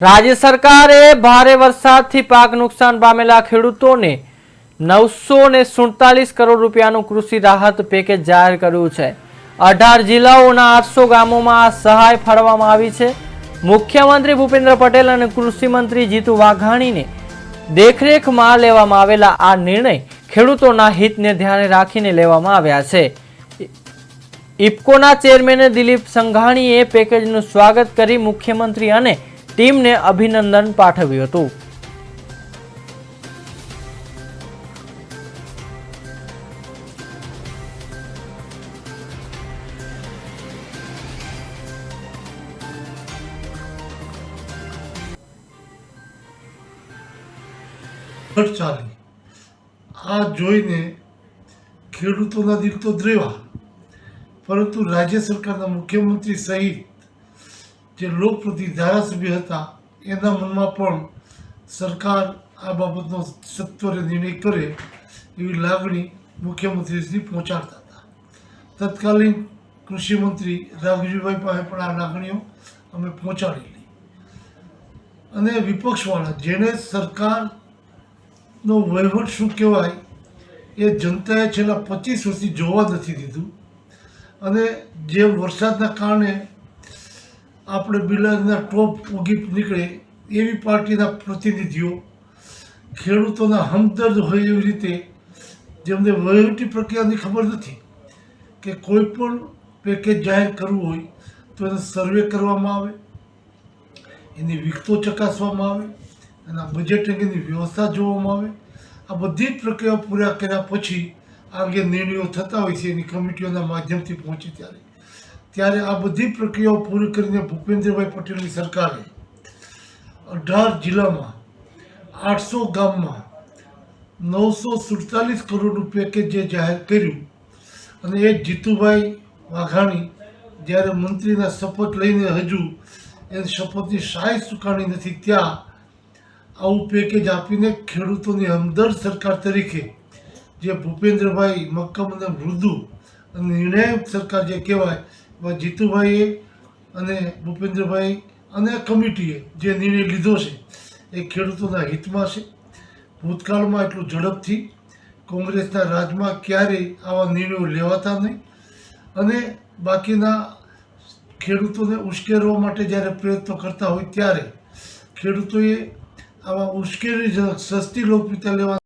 રાજ્ય સરકારે ભારે વરસાદથી પાક નુકસાન પામેલા ખેડૂતોને નવસો ને સુડતાલીસ કરોડ રૂપિયાનું કૃષિ રાહત પેકેજ જાહેર કર્યું છે. અઢાર જિલ્લાઓના આઠસો ગામોમાં આ સહાય ફાળવવામાં આવી છે. મુખ્યમંત્રી ભૂપેન્દ્ર પટેલ અને કૃષિમંત્રી જીતુ વાઘાણીને દેખરેખમાં લેવામાં આવેલા આ નિર્ણય ખેડૂતોના હિતને ધ્યાને રાખીને લેવામાં આવ્યા છે. ઇફકોના ચેરમેન દિલીપ સંઘાણીએ પેકેજનું સ્વાગત કરી મુખ્યમંત્રી અને ટીમને અભિનંદન પાઠવ્યું હતું. આ જોઈને ખેડૂતોના દિલ તો દ્રેવા. પરંતુ રાજ્ય સરકારના મુખ્યમંત્રી સહિત જે લોકપ્રતિ ધારાસભ્ય હતા, એના મનમાં પણ સરકાર આ બાબતનો સત્વરે નિર્ણય કરે એવી લાગણી મુખ્યમંત્રી સુધી પહોંચાડતા હતા. તત્કાલીન કૃષિમંત્રી રાઘજીભાઈ પાસે પણ આ લાગણીઓ અમે પહોંચાડેલી અને વિપક્ષવાળા જેણે સરકારનો વહીવટ શું કહેવાય, એ જનતાએ છેલ્લા પચીસ વર્ષથી જોવા નથી દીધું. અને જે વરસાદના કારણે આપણે બિલાડીના ટોપ ઉગી નીકળે એવી પાર્ટીના પ્રતિનિધિઓ, ખેડૂતોના હમદર્દ હોય એવી રીતે જેમને વહીવટી પ્રક્રિયાની ખબર નથી કે કોઈ પણ પેકેજ જાહેર કરવું હોય તો એને સર્વે કરવામાં આવે, એની વિગતો ચકાસવામાં આવે, એના બજેટ અંગેની વ્યવસ્થા જોવામાં આવે. આ બધી જ પ્રક્રિયાઓ પૂરા કર્યા પછી આ અંગે નિર્ણયો થતા હોય છે એની કમિટીઓના માધ્યમથી પહોંચે ત્યારે. ત્યારે આ બધી પ્રક્રિયાઓ પૂરી કરીને ભૂપેન્દ્રભાઈ પટેલની સરકારે અઢાર જિલ્લામાં આઠસો ગામમાં નવસો સુડતાલીસ કરોડનું કે જે જાહેર કર્યું. અને એ જીતુભાઈ વાઘાણી જ્યારે મંત્રીના શપથ લઈને હજુ એ શપથની શાહી ચૂકાણી નથી ત્યાં આવું પેકેજ આપીને ખેડૂતોની હમદર્દ સરકાર તરીકે જે ભૂપેન્દ્રભાઈ મક્કમ અને મૃદુ અને નિર્ણાયક સરકાર જે કહેવાય જીતુભાઈએ અને ભૂપેન્દ્રભાઈ અને કમિટીએ જે નિર્ણય લીધો છે, એ ખેડૂતોના હિતમાં છે. ભૂતકાળમાં એટલું ઝડપથી કોંગ્રેસના રાજમાં ક્યારેય આવા નિર્ણયો લેવાતા નહીં અને બાકીના ખેડૂતોને ઉશ્કેરવા માટે જ્યારે પ્રયત્નો કરતા હોય ત્યારે ખેડૂતોએ આવા ઉશ્કેરણીજનક સસ્તી લોકપ્રિયતા લેવા